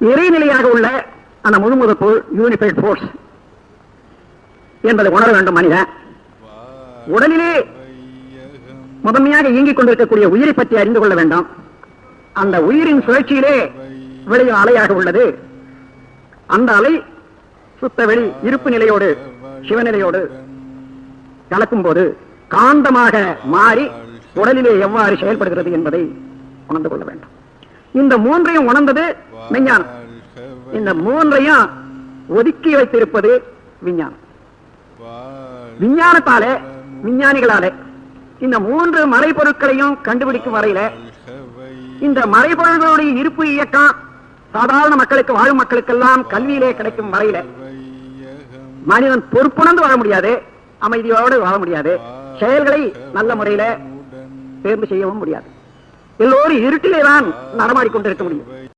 இறைநிலையாக உள்ள அந்த முழுமுதப்பு unified force என்பதை உணர வேண்டும் மனிதன். உடலிலே முதன்மையாக இயங்கிக் கொண்டிருக்கக்கூடிய உயிரை பற்றி அறிந்து கொள்ள வேண்டும். அந்த உயிரின் சுழற்சியிலே விளையும் அலையாக உள்ளது. அந்த அலை சுத்த வெளி இருப்பு நிலையோடு சிவநிலையோடு கலக்கும் போது காந்தமாக மாறி உடலிலே எவ்வாறு செயல்படுகிறது என்பதை உணர்ந்து கொள்ள வேண்டும். இந்த மூன்றையும் உணர்ந்தது விஞ்ஞானம். இந்த மூன்றையும் ஒதுக்கி வைத்திருப்பது விஞ்ஞானம். விஞ்ஞானத்தாலே விஞ்ஞானிகளாலே இந்த மூன்று மறைபொருட்களையும் கண்டுபிடிக்கும் வரையில இந்த மறைபொருள்களுடைய இருப்பு இயக்கம் சாதாரண மக்களுக்கு வாழும் மக்களுக்கெல்லாம் கல்வியிலே கிடைக்கும் வரையில மனிதன் பொறுப்புணர்ந்து வாழ முடியாது அமைதியோடு வாழ முடியாது செயல்களை நல்ல முறையில தேர்வு செய்யவும் முடியாது. எல்லோரும் இருட்டிலே தான் நடமாடிக்கொண்டிருக்க முடியும்.